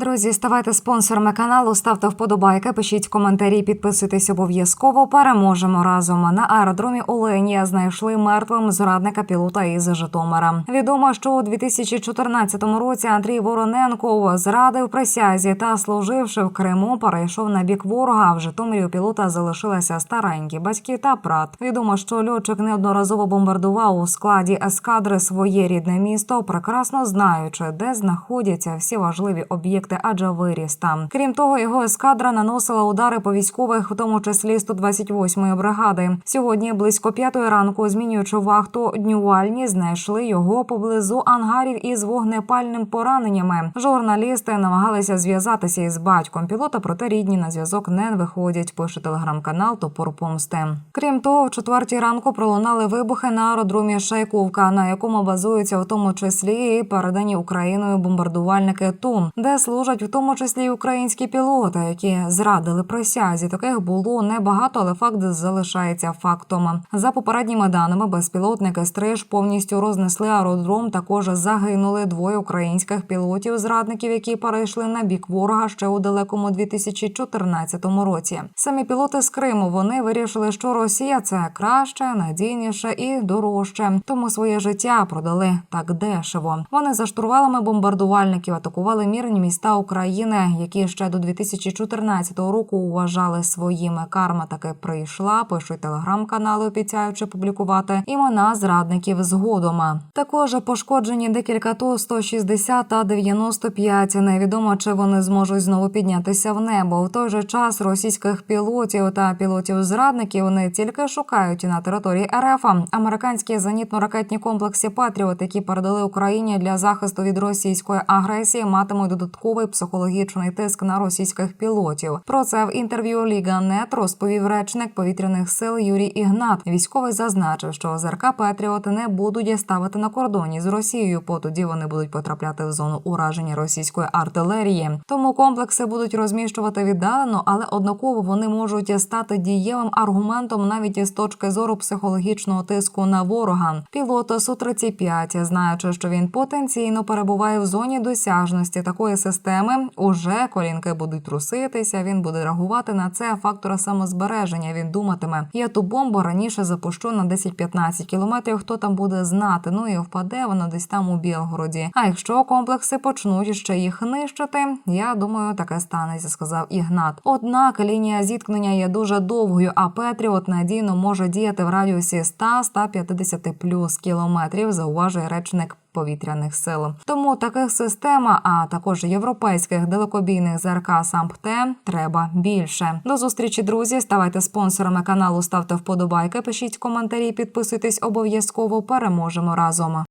Друзі, ставайте спонсорами каналу, ставте вподобайки, пишіть коментарі, підписуйтесь обов'язково. Переможемо разом. На аеродромі Оленія знайшли мертвим зрадника пілота із Житомира. Відомо, що у 2014 році Андрій Вороненков зрадив присязі та служивши в Криму, перейшов на бік ворога. В Житомирі у пілота залишилися старенькі батьки та брат. Відомо, що льотчик неодноразово бомбардував у складі ескадри своє рідне місто, прекрасно знаючи, де знаходяться всі важливі об'єкти, адже виріс там. Крім того, його ескадра наносила удари по військових, в тому числі 128-ї бригади. Сьогодні близько п'ятої ранку, змінюючи вахту днювальні, знайшли його поблизу ангарів із вогнепальним пораненнями. Журналісти намагалися зв'язатися із батьком пілота, проте рідні на зв'язок не виходять. Пише телеграм-канал Топор Помсти. Крім того, в четвертій ранку пролунали вибухи на аеродромі Шайковка, на якому базуються в тому числі і передані Україною бомбардувальники Тун, де служать в тому числі й українські пілоти, які зрадили присязі. Таких було небагато, але факт залишається фактом. За попередніми даними, безпілотники стриж повністю рознесли аеродром. Також загинули двоє українських пілотів зрадників, які перейшли на бік ворога ще у далекому 2014 році. Самі пілоти з Криму вони вирішили, що Росія це краще, надійніше і дорожче. Тому своє життя продали так дешево. Вони за штурвалами бомбардувальників атакували мирні міста України, які ще до 2014 року вважали своїми. Карма таки прийшла. Пишуть телеграм-канали, обіцяючи публікувати імена зрадників згодом. Також пошкоджені декілька ту 160 та 95. Невідомо чи вони зможуть знову піднятися в небо. В той же час російських пілотів та пілотів зрадників не тільки шукають на території РФ, американські зенітно-ракетні комплекси Патріот, які передали Україні для захисту від російської агресії, матимуть додатковий психологічний тиск на російських пілотів. Про це в інтерв'ю Ліга Нет розповів речник повітряних сил Юрій Ігнат. Військовий зазначив, що ЗРК Петріот не будуть ставити на кордоні з Росією, бо тоді вони будуть потрапляти в зону ураження російської артилерії. Тому комплекси будуть розміщувати віддалено, але однаково вони можуть стати дієвим аргументом навіть із точки зору психологічного тиску на ворога. Пілот су 35 знаючи, що він потенційно перебуває в зоні досяжності такої системи, уже колінки будуть труситися. Він буде реагувати на це фактора самозбереження. Він думатиме: я ту бомбу раніше запущу на 10-15 кілометрів. Хто там буде знати? Ну і впаде вона десь там у Білгороді. А якщо комплекси почнуть ще їх нищити, я думаю, таке станеться, сказав Ігнат. Однак лінія зіткнення є дуже довгою, а Петріот надійно може діяти в радіусі 100-150 плюс кілометрів. Зауважує речник повітряних сил. Тому таких систем, а також європейських далекобійних ЗРК САМПТЕ треба більше. До зустрічі, друзі. Ставайте спонсорами каналу, ставте вподобайки, пишіть коментарі, підписуйтесь обов'язково. Переможемо разом.